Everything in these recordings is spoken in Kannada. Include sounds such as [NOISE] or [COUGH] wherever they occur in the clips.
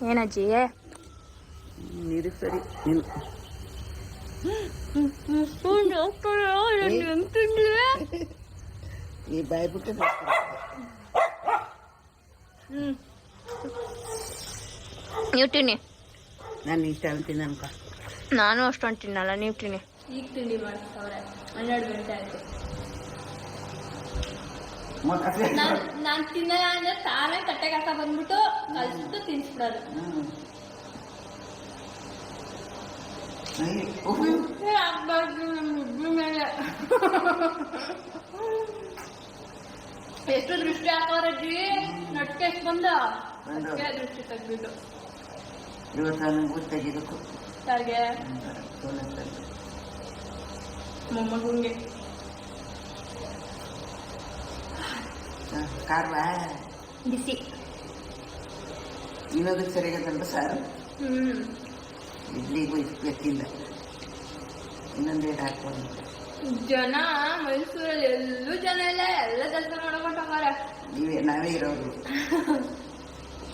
ಏನಜ್ಜಿ ನೀರಿಗೆ ಸರಿ ನೀನು ಈ ಬಾಯಿ ಬಿಟ್ಟು ಹ್ಮ್. ನೀವು ತಿನ್ನಿ. ನಾನು ಇಷ್ಟ ಅಂತೀನಿ ಅನ್ಕ ನಾನು ಅಷ್ಟೊಂದು ತಿನ್ನಲ್ಲ ನೀವು ತಿನ್ನಿ. ಈಗ ತಿಂಡಿ ಮಾಡ್ತಾವ್ರೆ ಹನ್ನೆರಡು ಗಂಟೆ ಆಯ್ತು. ನಾನು ನಾನು ತಿನ್ನಲ್ಲ ಅಂದ್ರೆ ತಾನೇ ತಟ್ಟೆಗೆ ಹಾಕ ಬಂದ್ಬಿಟ್ಟು ಕಲ್ಸ್ಬಿಟ್ಟು ತಿನ್ಸ್ಬಿಡೋದು. ಆಗ್ಬಾರ್ದು ನಮ್ಮ ಮೇಲೆ. ಎಷ್ಟು ದೃಷ್ಟಿ ಹಾಕೋರಜ್ಜಿ? ನಟ್ಕೆ ಎಷ್ಟು ಬಂದ? ದೃಷ್ಟಿ ತೆಗ್ಬಿಟ್ಟು ಇವತ್ತು ನನಗೂ ತೆಗಿಬೇಕು ಮೊಮ್ಮಗುಂಗೆ. ಕಾರ್ವ ಬಿಸಿ. ಇನ್ನೊಂದಕ್ಕೆ ಸರಿಯಾಗತ್ತಲ್ಲ ಸಾರು? ಹ್ಮ್. ಇಡ್ಲಿಗೂ ಎತ್ತಿಲ್ಲ ಇನ್ನೊಂದು ಏಟ್ ಹಾಕ್ಬೋದು. ಜನ ಮೈಸೂರಲ್ಲಿ ಎಲ್ಲೂ ಜನ ಇಲ್ಲ ಎಲ್ಲ ಕೆಲಸ ಮಾಡ್ಕೊಂಡು ಹೋಗಾರೆ. ನೀವೇ ನಾವೇ ಇರೋರು.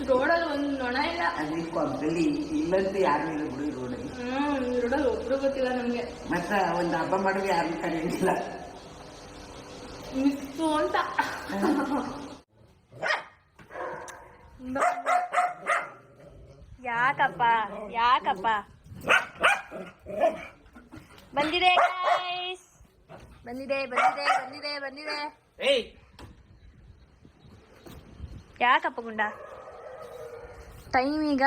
ರೋಡಲ್ಲಿ ಒಂದು ನೊಣ ಇಲ್ಲ. ಅಲ್ಲಿ ಕೊಬ್ಬಲ್ಲಿ ಇಲ್ಲಂತೂ ಯಾರು ಇಲ್ಲ ಬಿಡು ರೋಡಲ್ಲಿ. ಹ್ಞೂ ರೋಡಲ್ಲಿ ಒಬ್ರು ಗೊತ್ತಿಲ್ಲ ನಮಗೆ. ಮತ್ತೆ ಒಂದು ಹಬ್ಬ ಮಾಡೋದು ಯಾರನ್ನ ಕರೆಯಂಗಿಲ್ಲ ಮಿಕ್ಸು ಅಂತ. ಯಾಕಪ್ಪ ಯಾಕಪ್ಪ? ಬಂದಿದೆ guys. ಬಂದಿದೆ ಬಂದಿದೆ ಬಂದಿದೆ ಬಂದಿದೆ. ಯಾಕಪ್ಪ ಗುಂಡ? ಟೈಮ್ ಈಗ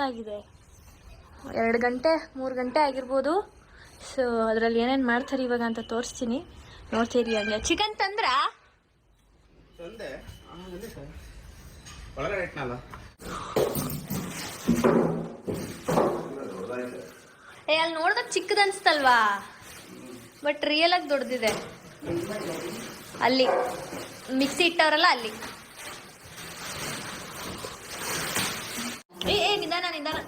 ಆಗಿದೆ? ಎರಡು ಗಂಟೆ ಮೂರು ಗಂಟೆ ಆಗಿರ್ಬೋದು. ಸೊ ಅದರಲ್ಲಿ ಏನೇನು ಮಾಡ್ತಾರೆ ಇವಾಗ ಅಂತ ತೋರಿಸ್ತೀನಿ. ನೋಡ್ತೀರಿ ಹಂಗೆ ಚಿಕನ್ ತಂದ್ರ? ತಂದೆ. ಒಳಗಡೆ ಇಟ್ನಲ್ಲ. ಏ ಅಲ್ಲಿ ನೋಡ್ದಾಗ ಚಿಕ್ಕದ ಅನ್ಸ್ತಲ್ವಾ? ಬಟ್ ರಿಯಲ್ ಆಗಿ ದೊಡ್ಡದಿದೆ ಅಲ್ಲಿ. ಮಿಕ್ಸಿ ಇಟ್ಟವ್ರಲ್ಲ ಅಲ್ಲಿ. ಏ ಏ ನಿಧಾನ ನಿಧಾನ.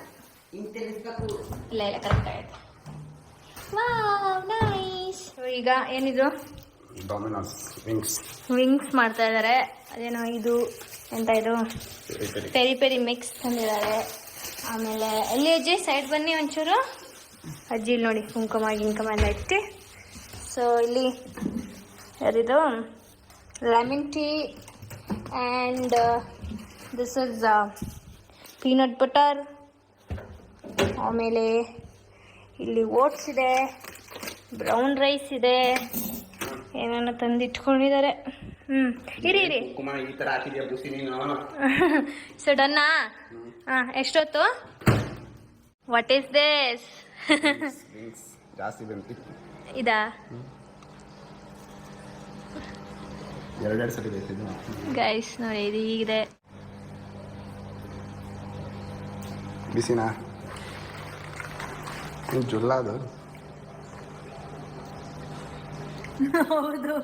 ಇಲ್ಲ ಇಲ್ಲ ಕರೆಕ್ಟ್ ಆಯ್ತು ವಾವ್ ನೈಸ್ ಈಗ ಏನಿದು? ಡೊಮಿನೋಸ್ ವಿಂಗ್ಸ್ ವಿಂಗ್ಸ್ ಮಾಡ್ತಾ ಇದ್ದಾರೆ ಅದೇನೋ ಇದು ಎಂತ ಇದು? ಪೆರಿ ಪೆರಿ ಮಿಕ್ಸ್ ತಂದಿದ್ದಾರೆ. ಆಮೇಲೆ ಎಲ್ಲಿ ಅಜ್ಜಿ ಸೈಡ್ ಬನ್ನಿ ಒಂಚೂರು. ಅಜ್ಜಿ ಇಲ್ಲಿ ನೋಡಿ ಕುಂಕುಮ ಗಿಂಕುಮ ಎಲ್ಲ ಇಟ್ಟು. ಸೊ ಇಲ್ಲಿ ಯಾರಿದು? Lemon tea and this is peanut butter ಆಮೇಲೆ ಇಲ್ಲಿ ಓಟ್ಸ್ ಇದೆ. ಬ್ರೌನ್ ರೈಸ್ ಇದೆ. ಏನೇನೋ ತಂದು ಇಟ್ಕೊಂಡಿದ್ದಾರೆ ಹ್ಞೂ ಇರಿ ಇರಿ. ಕುಮಾರ ಈ ತರ ಹಾಕಿದ್ಯಾ ಬುಸಿ ನೀನು? ಸೊ ಡನ್ನಾ ಹಾಂ ಎಷ್ಟೊತ್ತು? ವಾಟ್ ಈಸ್ ದಿಸ್ ಜಾಸ್ತಿ ಬಂತು. ಇದಾ? ಎರಡೆರಡು ಸರಿ ಬೇಕಿದ್ದು ಗೈಸ್ ನೋಡಿ ಇದು ಹೀಗಿದೆ. ಬಿಸಿನಾ? ಜುಲ್ಲ ಅದು ಹೌದು.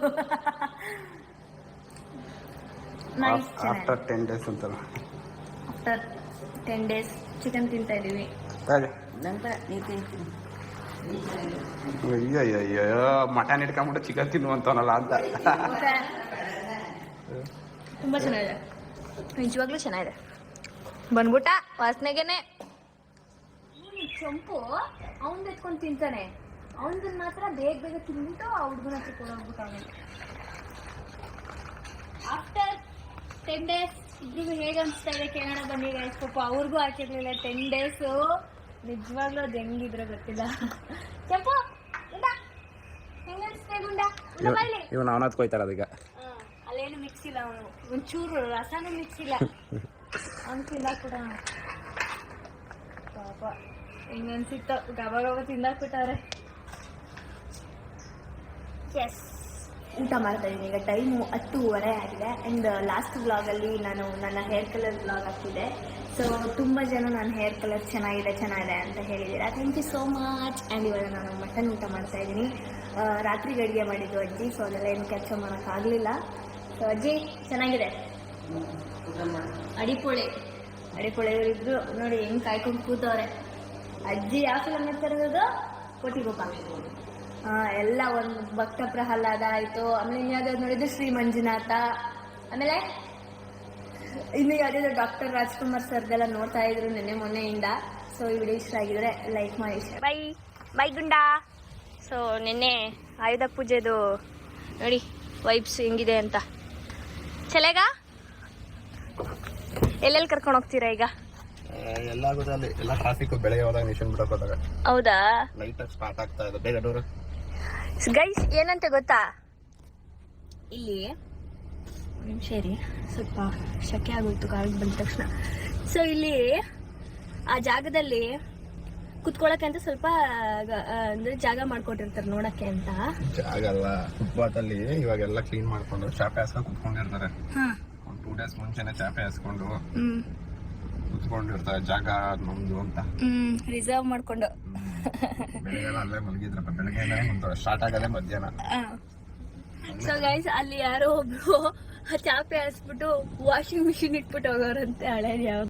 ನೈಸ್ ಆಫ್ಟರ್ ಟೆನ್ ಡೇಸ್ ಅಂತಲ್ಲ. ಆಫ್ಟರ್ ಟೆನ್ ಡೇಸ್ ಚಿಕನ್ ತಿಂತಾ ಇದೀವಿ ಹಾಗೆ ನಂತ ನೀ ತಿಂತೀನಿ ಅಯ್ಯೋ ಅಯ್ಯೋ ಅಯ್ಯೋ ಮಟನ್ ಇಟ್ಕೊಂಬಿಟ್ಟು ಚಿಕನ್ ತಿನ್ನುವಂತವನಲ್ಲ ಅಂತ. ತುಂಬ ಚೆನ್ನಾಗಿದೆ. ನಿಜವಾಗ್ಲೂ ಚೆನ್ನಾಗಿದೆ. ಬಂದ್ಬಿಟ್ಟ ವಾಸನೆಗೆನೆ. ಚಂಪು ಅವನ್ ಎತ್ಕೊಂಡು ತಿಂತಾನೆ. ಅವನದನ್ನ ಮಾತ್ರ ಬೇಗ ಬೇಗ ತಿಂದ್ಬಿಟ್ಟು ಆ ಹುಡುಗನ ಹತ್ರ ಕೊಡೋಗ್ಬಿಟ್ಟು ಆಫ್ಟರ್ ಟೆನ್ ಡೇಸ್ ಇಬ್ರಿಗೂ ಹೇಗೆ ಅನಿಸ್ತಾ ಇದೆ ಕೇಳೋಣ ಬನ್ನಿ ಗೈಸ್ ಪಾಪ ಅವ್ರಿಗೂ ಹಾಕಿರ್ಲಿಲ್ಲ ಟೆನ್ ಡೇಸು ನಿಜವಾಗ್ಲೂ ಅದು ಹೆಂಗಿದ್ರೆ ಗೊತ್ತಿಲ್ಲ. ಚಪ್ಪು ಗುಂಡ. ಹೆಂಗ ಅನಿಸ್ತಾ ಗುಂಡ? ಇವನು ಕೊಯ್ತಾರ ಅದೀಗ. ಹಾ, ಅಲ್ಲೇನು ಮಿಕ್ಸ್ ಇಲ್ಲ ಅವನು. ಒಂಚೂರು ರಸನೂ ಮಿಕ್ಸ್ ಇಲ್ಲ. [LAUGHS] ಅವ್ನು ಕೂಡ ಪಾಪ ಹೆಂಗ ಅನ್ಸಿತ್ತು ಗಬ ಗಬ ತಿಂದಾಕ್ಬಿಟ್ಟವ್ರೆ. ಎಸ್ ಊಟ ಮಾಡ್ತಾ ಇದ್ದೀನಿ. ಈಗ ಟೈಮು ಹತ್ತೂವರೆ ಆಗಿದೆ. ಆ್ಯಂಡ್ ಲಾಸ್ಟ್ ಬ್ಲಾಗಲ್ಲಿ ನಾನು ನನ್ನ ಹೇರ್ ಕಲರ್ ಬ್ಲಾಗ್ ಹಾಕಿದೆ ಸೊ ತುಂಬ ಜನ ನನ್ನ ಹೇರ್ ಕಲರ್ ಚೆನ್ನಾಗಿದೆ ಚೆನ್ನಾಗಿದೆ ಅಂತ ಹೇಳಿದ್ದೀರಾ. Thank you so much and ಇವಾಗ ನಾನು ಮಟನ್ ಊಟ ಮಾಡ್ತಾ ಇದ್ದೀನಿ. ರಾತ್ರಿ ಅಡುಗೆ ಮಾಡಿದ್ದು ಅಜ್ಜಿ ಸೊ ಅದೆಲ್ಲ ಏನು ಕೆಲಸ ಮಾಡೋಕ್ಕಾಗಲಿಲ್ಲ ಸೊ ಅಜ್ಜಿ, ಚೆನ್ನಾಗಿದೆ? ಅಡಿಪೊಳೆ ಅಡಿಪೊಳೆ ಇವರಿಬ್ರು ನೋಡಿ, ಹೆಂಗೆ ಕಾಯ್ಕೊಂಡು ಕೂತವ್ರೆ. ಅಜ್ಜಿ ಯಾವ ಫಿಲಮ್ ನೋಡ್ತಾ ಇರೋದು? ಹಾ ಎಲ್ಲ ಒಂದು ಭಕ್ತ ಪ್ರಹ್ಲಾದ ಆಯ್ತು. ಆಮೇಲೆ ಯಾವ್ದಾದ್ರು ನೋಡಿದ್ದು ಶ್ರೀ ಮಂಜುನಾಥ. ಆಮೇಲೆ ಇನ್ನು ಯಾವ್ದಾದ್ರು ಡಾಕ್ಟರ್ ರಾಜ್ಕುಮಾರ್ ಸರ್ದೆಲ್ಲ ನೋಡ್ತಾ ಇದ್ರು ನೆನ್ನೆ ಮೊನ್ನೆಯಿಂದ. ಸೊ ಈ ವಿಡಿಯೋ ಇಷ್ಟ ಆಗಿದ್ರೆ ಲೈಕ್ ಮಾಡಿ ಬೈ ಬೈ ಗುಂಡಾ. ಸೊ ನಿನ್ನೆ ಆಯುಧ ಪೂಜೆದು ನೋಡಿ ವೈಬ್ಸ್ ಹೆಂಗಿದೆ ಅಂತ. ಚಲೆಗ? ಎಲ್ಲೆಲ್ಲಿ ಕರ್ಕೊಂಡು ಹೋಗ್ತೀರಾ ಈಗ? ಎಲ್ಲ ಆಗೋದಲ್ಲಿ ಎಲ್ಲ ಟ್ರಾಫಿಕ್ ಬೆಳಗ್ಗೆ ಹೋದಾಗ ನಿಶನ್ ಬಿಡಕ್ ಹೋದಾಗ. ಹೌದಾ? ಲೈಟ್ ಸ್ಟಾರ್ಟ್ ಆಗ್ತಾ ಇದೆ. ಬೇಗ ಡೋರ್ ಗೈಸ್ ಏನಂತ ಗೊತ್ತಾ? ಇಲ್ಲಿ ನಿಮಿಷ ರೀ ಸ್ವಲ್ಪ ಶಕೆ ಆಗೋಯ್ತು ಕಾಲಿಗೆ ಬಂದ ತಕ್ಷಣ. ಸೊ ಇಲ್ಲಿ ಆ ಜಾಗದಲ್ಲಿ ಕುತ್ಕೊಳ್ಳೋಕೆ ಅಂತ ಸ್ವಲ್ಪ ಅಂದ್ರೆ ಜಾಗ ಮಾಡ್ಕೊಟ್ಟಿರ್ತಾರೆ ನೋಡಕ್ಕೆ ಅಂತ. ಜಾಗ ಅಲ್ಲ ಫುಟ್ಪಾತ್ ಅಲ್ಲಿ ಇವಾಗೆಲ್ಲ ಕ್ಲೀನ್ ಮಾಡ್ಕೊಂಡು ಚಾಪೆ ಹಾಸ್ಕೊಂಡು ಕುತ್ಕೊಂಡಿರ್ತಾರೆ. ಟೂ ಡೇಸ್ ಮುಂಚೆನೆ ಚಾಪೆ ಹಾಸ್ಕೊಂಡು ಹ್ಮ್. ಕುತ್ಕೊಂಡಿರ್ತಾರೆ ಜಾಗ ನಮ್ದು ಅಂತ. ಹ್ಮ್ ರಿಸರ್ವ್ ಮಾಡ್ಕೊಂಡು. ಬೆಳಗ್ಗೆ ಅಲ್ಲೇ ಮಲಗಿದ್ರಪ್ಪ ಬೆಳಗ್ಗೆ ಸ್ಟಾರ್ಟ್ ಆಗದೆ ಮಧ್ಯಾಹ್ನ. ಸೊ ಗೈಸ್ ಅಲ್ಲಿ ಯಾರೋ ಒಬ್ರು ಚಾಪೆ ಹಾಸ್ಬಿಟ್ಟು ವಾಷಿಂಗ್ ಮಿಷಿನ್ ಇಟ್ಬಿಟ್ಟು ಹೋಗೋರಂತೆ ಹಳೆ ಯಾವ